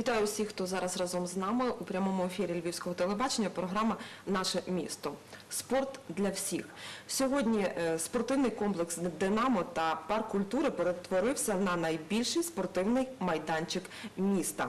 Вітаю усіх, хто зараз разом з нами у прямому ефірі Львівського телебачення. Програма Наше місто. Спорт для всіх. Сьогодні е, спортивний комплекс Динамо та парк культури перетворився на найбільший спортивний майданчик міста.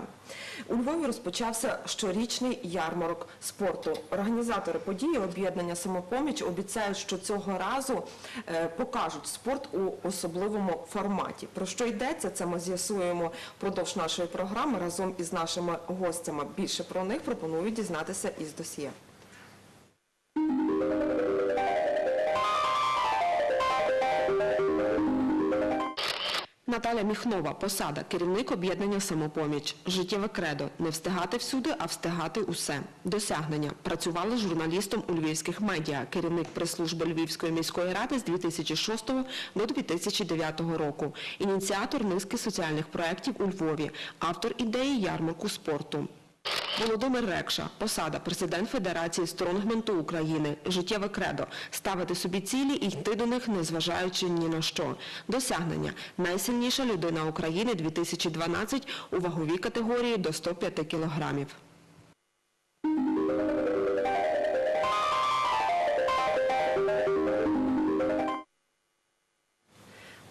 У Львові розпочався щорічний ярмарок спорту. Організатори події об'єднання самопоміч обіцяють, що цього разу е, покажуть спорт у особливому форматі. Про що йдеться? Це ми з'ясуємо впродовж нашої програми разом із нашими гостями. Більше про них пропоную дізнатися із досьє. Наталя Міхнова, посада, керівник об'єднання «Самопоміч». Життєве кредо – не встигати всюди, а встигати усе. Досягнення. Працювала журналістом у львівських медіа, керівник прес-служби Львівської міської ради з 2006 до 2009 року. Ініціатор низки соціальних проєктів у Львові, автор ідеї ярмарку спорту. Володимир Рекша, посада, президент Федерації стронгменту України, життєве кредо, ставити собі цілі і йти до них, незважаючи ні на що. Досягнення. Найсильніша людина України 2012 у ваговій категорії до 105 кілограмів.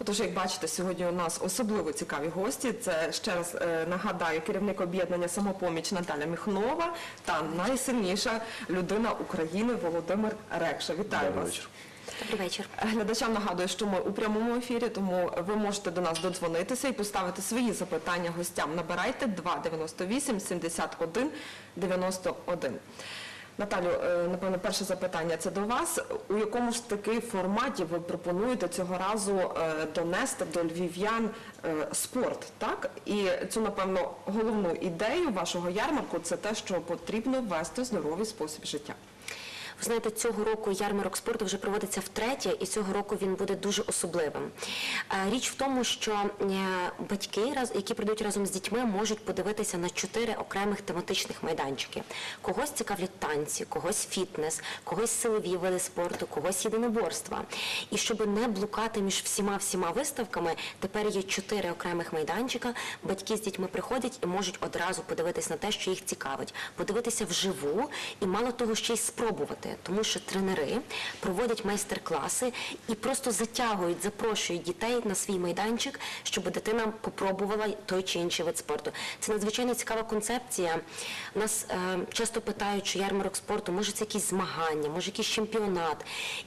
Отож, як бачите, сьогодні у нас особливо цікаві гості. Це ще раз е, нагадаю, керівник об'єднання самопоміч Наталя Міхнова та найсильніша людина України Володимир Рекша. Вітаю Добрий вас. вечір. Добрий вечір. Глядачам нагадую, що ми у прямому ефірі, тому ви можете до нас додзвонитися і поставити свої запитання гостям. Набирайте 298 71 91. Наталю, е, напевно, перше запитання це до вас. У якому ж таки форматі ви пропонуєте цього разу е, донести до львів'ян е, спорт? Так і цю, напевно, головну ідею вашого ярмарку це те, що потрібно вести здоровий спосіб життя. Ви знаєте, цього року ярмарок спорту вже проводиться втретє, і цього року він буде дуже особливим. Е, Річ в тому, що е, батьки, які прийдуть разом з дітьми, можуть подивитися на чотири окремих тематичних майданчики. Когось цікавлять танці, когось фітнес, когось силові види спорту, когось єдиноборства. І щоб не блукати між всіма всіма виставками, тепер є чотири окремих майданчика. Батьки з дітьми приходять і можуть одразу подивитись на те, що їх цікавить, подивитися вживу і мало того ще й спробувати, тому що тренери проводять майстер-класи і просто затягують, запрошують дітей на свій майданчик, щоб дитина попробувала той чи інший вид спорту. Це надзвичайно цікава концепція. Нас е, часто питають, що ярмарок спорту, може це якісь змагання, може якийсь чемпіонат.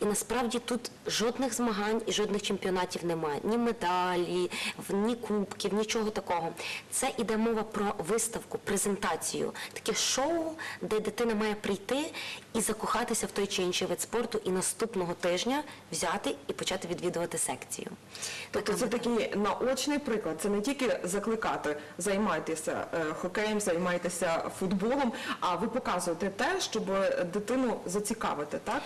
І насправді тут жодних змагань і жодних чемпіонатів немає. Ні медалі, ні кубків, нічого такого. Це іде мова про виставку, презентацію, таке шоу, де дитина має прийти і закохатися в той чи інший вид спорту, і наступного тижня взяти і почати відвідувати секцію. Тобто це такий наочний приклад. Це не тільки закликати, займайтеся е, хокеєм, займайтеся футболом, а ви показуєте те, щоб дитину зацікавити, так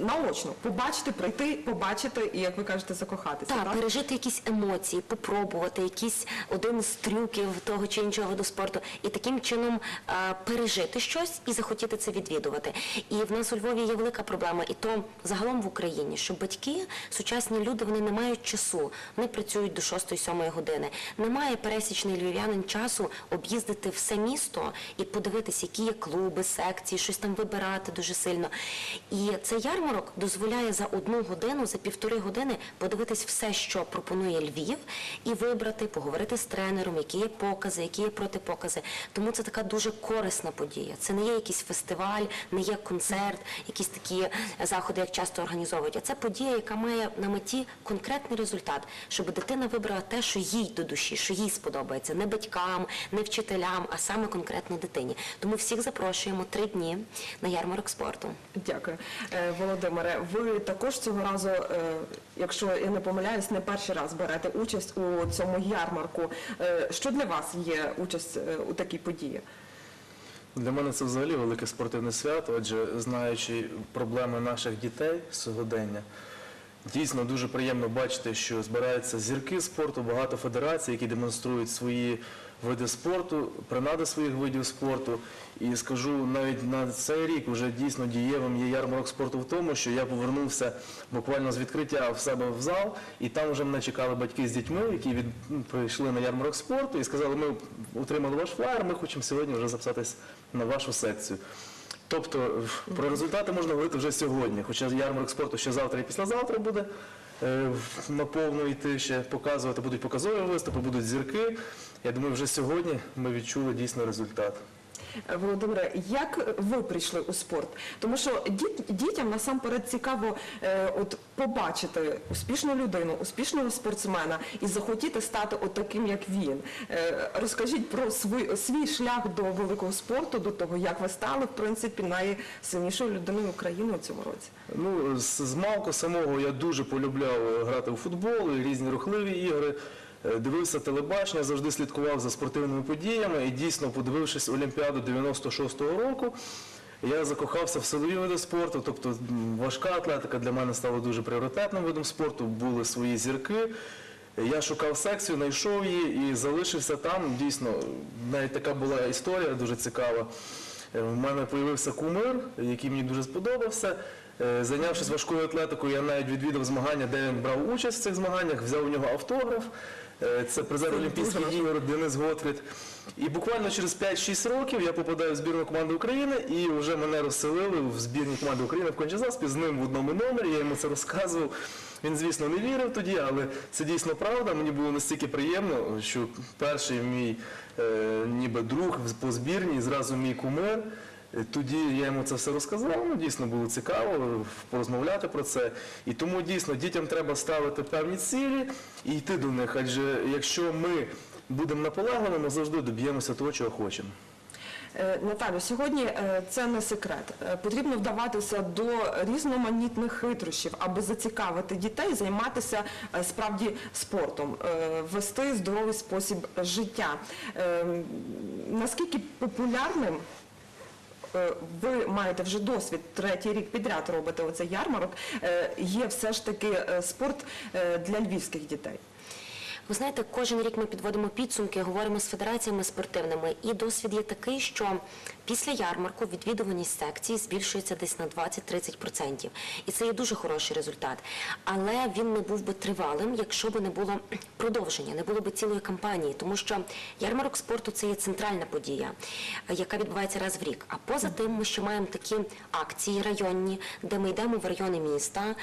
наочно побачити, прийти, побачити і, як ви кажете, закохатися. Так, Так, пережити якісь емоції, попробувати якийсь один з трюків того чи іншого виду спорту, і таким чином е, пережити щось і захотіти це відвідувати. І в нас у Львові є велика проблема, і то загалом в Україні, що батьки, сучасні люди, вони не мають часу, вони працюють до 6-7 години. Немає пересічний львів'янин часу об'їздити все місто і подивитися, які є клуби, секції, щось там вибирати дуже сильно. І цей ярмарок дозволяє за одну годину, за півтори години подивитись все, що пропонує Львів, і вибрати, поговорити з тренером, які є покази, які є протипокази. Тому це така дуже корисна подія. Це не є якийсь фестиваль, не є концерт, якісь такі заходи, як часто організовують. А це подія, яка має на меті конкретний результат, щоб дитина вибрала те, що їй до душі, що їй сподобається, не батькам, не вчителям, а саме конкретно дитині. Тому всіх запрошуємо три дні на ярмарок спорту. Дякую. Володимире, ви також цього разу, е, якщо я не помиляюсь, не перший раз берете участь у цьому ярмарку. Е, Що для вас є участь е, у такій події? Для мене це взагалі велике спортивне свято, адже знаючи проблеми наших дітей сьогодення, дійсно дуже приємно бачити, що збираються зірки спорту, багато федерацій, які демонструють свої види спорту, принади своїх видів спорту. І скажу, навіть на цей рік вже дійсно дієвим є ярмарок спорту в тому, що я повернувся буквально з відкриття в себе в зал, і там вже мене чекали батьки з дітьми, які від, ну, прийшли на ярмарок спорту і сказали, ми отримали ваш флаєр, ми хочемо сьогодні вже записатись на вашу секцію. Тобто про результати можна говорити вже сьогодні, хоча ярмарок спорту ще завтра і післязавтра буде е, наповну йти ще показувати, будуть показові виступи, будуть зірки. Я думаю, вже сьогодні ми відчули дійсно результат. Е, Володимире, як ви прийшли у спорт? Тому що діт- дітям насамперед цікаво е, от побачити успішну людину, успішного спортсмена і захотіти стати от таким, як він. Е, розкажіть про свій, свій шлях до великого спорту, до того, як ви стали, в принципі, найсильнішою людиною України у цьому році. Ну, з, з малку самого я дуже полюбляв грати у футбол різні рухливі ігри. Е, Дивився телебачення, завжди слідкував за спортивними подіями і дійсно, подивившись Олімпіаду 96-го року, я закохався в силові види спорту, тобто важка атлетика для мене стала дуже пріоритетним видом спорту, були свої зірки. Я шукав секцію, знайшов її і залишився там. Дійсно, навіть така була історія дуже цікава. Е, В мене з'явився кумир, який мені дуже сподобався. Е, Зайнявшись важкою атлетикою, я навіть відвідав змагання, де він брав участь в цих змаганнях, взяв у нього автограф. Е, Це призер Олімпійських ігор Денис Готфрід. І буквально через 5-6 років я попадаю в збірну команду України і вже мене розселили в збірній команді України в Кончезаспі з ним в одному номері. Я йому це розказував. Він, звісно, не вірив тоді, але це дійсно правда. Мені було настільки приємно, що перший мій е, ніби друг по збірній, зразу мій кумир. Е, Тоді я йому це все розказав, ну дійсно було цікаво порозмовляти про це. І тому дійсно дітям треба ставити певні цілі і йти до них. Адже якщо ми будемо наполегливими, ми завжди доб'ємося того, чого хочемо. Е, Наталю, сьогодні е, це не секрет. Потрібно вдаватися до різноманітних хитрощів, аби зацікавити дітей, займатися справді спортом, вести здоровий спосіб життя. Наскільки популярним ви маєте вже досвід, третій рік підряд робите оцей ярмарок, е, є все ж таки е, спорт е, для львівських дітей? Ви знаєте, кожен рік ми підводимо підсумки, говоримо з федераціями спортивними, і досвід є такий, що після ярмарку відвідуваність секцій збільшується десь на 20-30%. І це є дуже хороший результат. Але він не був би тривалим, якщо б не було продовження, не було б цілої кампанії, тому що ярмарок спорту це є центральна подія, яка відбувається раз в рік. А поза тим ми ще маємо такі акції районні, де ми йдемо в райони міста,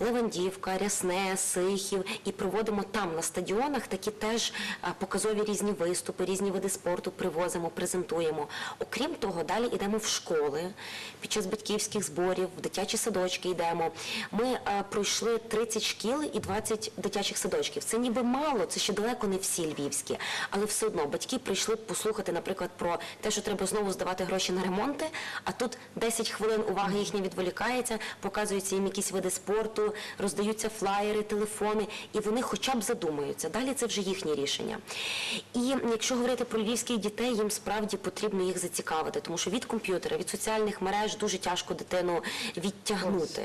Левандівка, Рясне, Сихів, і проводимо там на стадіонах такі теж показові різні виступи, різні види спорту привозимо, презентуємо. Окрім того, далі йдемо в школи під час батьківських зборів, в дитячі садочки йдемо. Ми пройшли 30 шкіл і 20 дитячих садочків. Це ніби мало, це ще далеко не всі львівські, але все одно батьки прийшли послухати, наприклад, про те, що треба знову здавати гроші на ремонти, а тут 10 хвилин уваги їхня відволікається, показуються їм якісь види спорту, роздаються флаєри, телефони, і вони хоча б задумаються. Далі це вже їхнє рішення. І якщо говорити про львівських дітей, їм справді потрібно їх зацікавити, тому що від комп'ютера, від соціальних мереж дуже тяжко дитину відтягнути.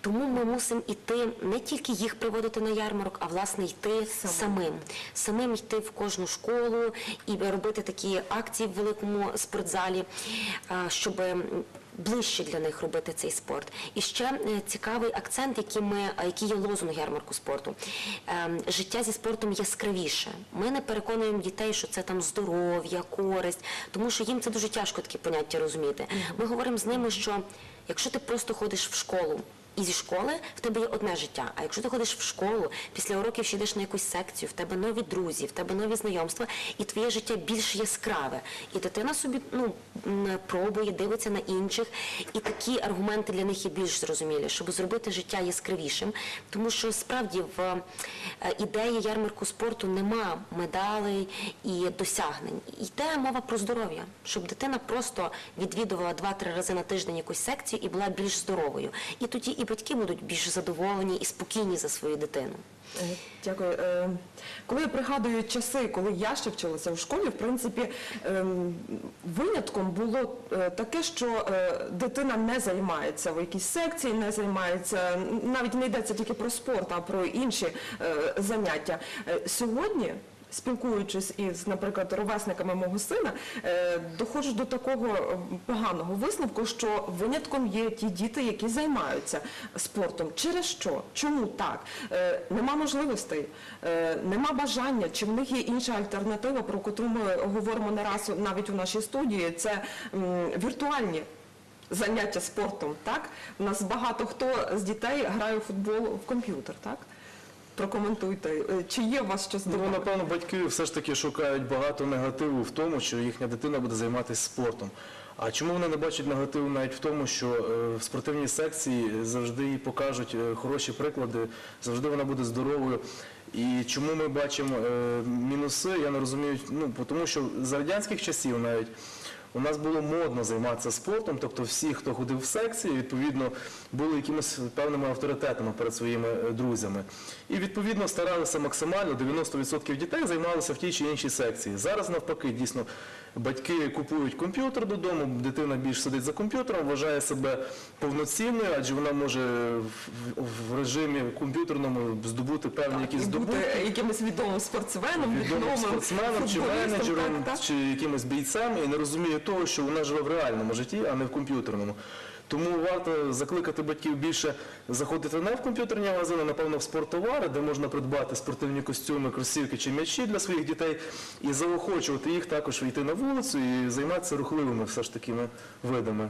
Тому ми мусимо іти не тільки їх приводити на ярмарок, а власне йти самим. Самим йти в кожну школу і робити такі акції в великому спортзалі, щоб ближче для них робити цей спорт. І ще е, цікавий акцент, який ми, е, який є лозунг ярмарку спорту. Ем, Життя зі спортом яскравіше. Ми не переконуємо дітей, що це там здоров'я, користь, тому що їм це дуже тяжко такі поняття розуміти. Ми говоримо з ними, що якщо ти просто ходиш в школу. І зі школи в тебе є одне життя. А якщо ти ходиш в школу, після уроків ще йдеш на якусь секцію, в тебе нові друзі, в тебе нові знайомства, і твоє життя більш яскраве. І дитина собі ну пробує, дивиться на інших, і такі аргументи для них є більш зрозумілі, щоб зробити життя яскравішим. Тому що справді в е, ідеї ярмарку спорту нема медалей і досягнень. Йде мова про здоров'я, щоб дитина просто відвідувала 2-3 рази на тиждень якусь секцію і була більш здоровою. І тоді і батьки будуть більш задоволені і спокійні за свою дитину. Е, Дякую. Е, Коли я пригадую часи, коли я ще вчилася в школі, в принципі, ем, винятком було е, таке, що дитина не займається в якійсь секції, не займається, навіть не йдеться тільки про спорт, а про інші заняття. Сьогодні спілкуючись із, наприклад, ровесниками мого сина, е, доходжу до такого е, поганого висновку, що винятком є ті діти, які займаються спортом. Через що? Чому так? Е, Нема можливостей, нема бажання, чи в них є інша альтернатива, про котру ми говоримо не раз навіть у нашій студії, це віртуальні заняття спортом. Так? У нас багато хто з дітей грає у футбол в комп'ютер, так? Прокоментуйте, е, чи є у вас щось Ну, напевно, батьки все ж таки шукають багато негативу в тому, що їхня дитина буде займатися спортом. А чому вони не бачать негативу навіть в тому, що е, в спортивній секції завжди їй покажуть е, хороші приклади, завжди вона буде здоровою. І чому ми бачимо мінуси, я не розумію, ну, тому що за радянських часів навіть у нас було модно займатися спортом, тобто всі, хто ходив в секції, відповідно, були якимись певними авторитетами перед своїми е, друзями. І відповідно старалися максимально, 90% дітей займалися в тій чи іншій секції. Зараз навпаки, дійсно, батьки купують комп'ютер додому, дитина більш сидить за комп'ютером, вважає себе повноцінною, адже вона може в, режимі комп'ютерному здобути певні якісь І бути якимось відомим спортсменом, відомим спортсменом чи менеджером, так, так. чи якимось бійцем і не розуміє того, що вона живе в реальному житті, а не в комп'ютерному. Тому варто закликати батьків більше заходити не в комп'ютерні магазини, напевно, в спорттовари, де можна придбати спортивні костюми, кросівки чи м'ячі для своїх дітей, і заохочувати їх також йти на вулицю і займатися рухливими все ж такими видами.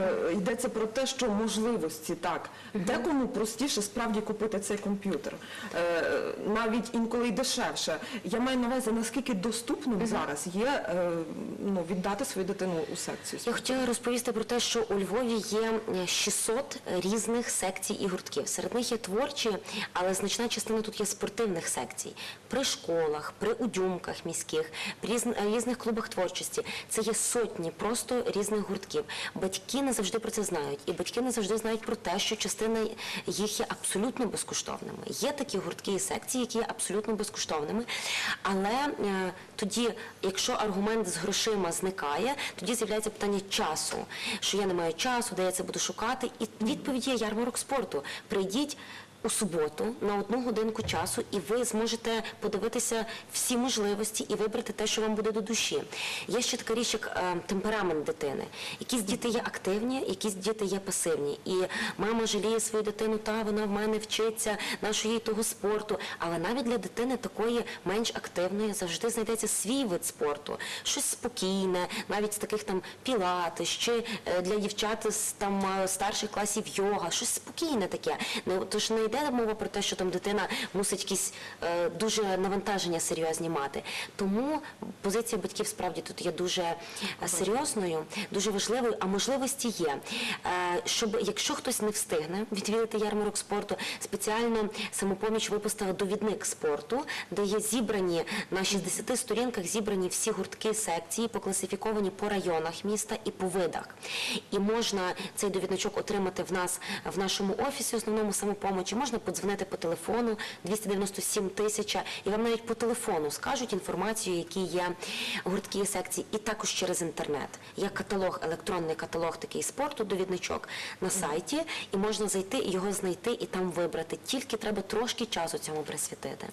Е, Йдеться про те, що можливості так. Декому простіше справді купити цей комп'ютер. Е, Навіть інколи й дешевше. Я маю на увазі, наскільки доступним зараз є е, ну, віддати свою дитину у секцію. Я хотіла розповісти про те, що у Львові є е, 600 різних секцій і гуртків. Серед них є творчі, але значна частина тут є спортивних секцій. При школах, при удюмках міських, при різних клубах творчості. Це є сотні просто різних гуртків. Батьки не завжди про це знають. І батьки не завжди знають про те, що частина їх є абсолютно безкоштовними. Є такі гуртки і секції, які є абсолютно безкоштовними. Але е, тоді, якщо аргумент з грошима зникає, тоді з'являється питання часу, що я не маю часу, де я це буду шукати. І відповідь є ярмарок спорту. Прийдіть. У суботу на одну годинку часу, і ви зможете подивитися всі можливості і вибрати те, що вам буде до душі. Є ще така річ, як е, темперамент дитини. Якісь діти є активні, якісь діти є пасивні. І мама жаліє свою дитину, та вона в мене вчиться, нашого їй того спорту. Але навіть для дитини такої менш активної завжди знайдеться свій вид спорту, щось спокійне, навіть з таких там пілатес, чи е, для дівчат з там е, старших класів йога, щось спокійне таке. Тож не йде мова про те, що там дитина мусить якісь е, дуже навантаження серйозні мати. Тому позиція батьків справді тут є дуже е, серйозною, дуже важливою, а можливості є. Е, щоб якщо хтось не встигне відвідати ярмарок спорту, спеціально самопоміч випустила довідник спорту, де є зібрані на 60 сторінках зібрані всі гуртки секції, покласифіковані по районах міста і по видах. І можна цей довідничок отримати в нас в нашому офісі, основному самопомочі. Можна подзвонити по телефону 297 тисяча, і вам навіть по телефону скажуть інформацію, які є гуртки і секції, і також через інтернет. Є каталог, електронний каталог такий спорту, довідничок на сайті, і можна зайти його знайти і там вибрати. Тільки треба трошки часу цьому присвятити.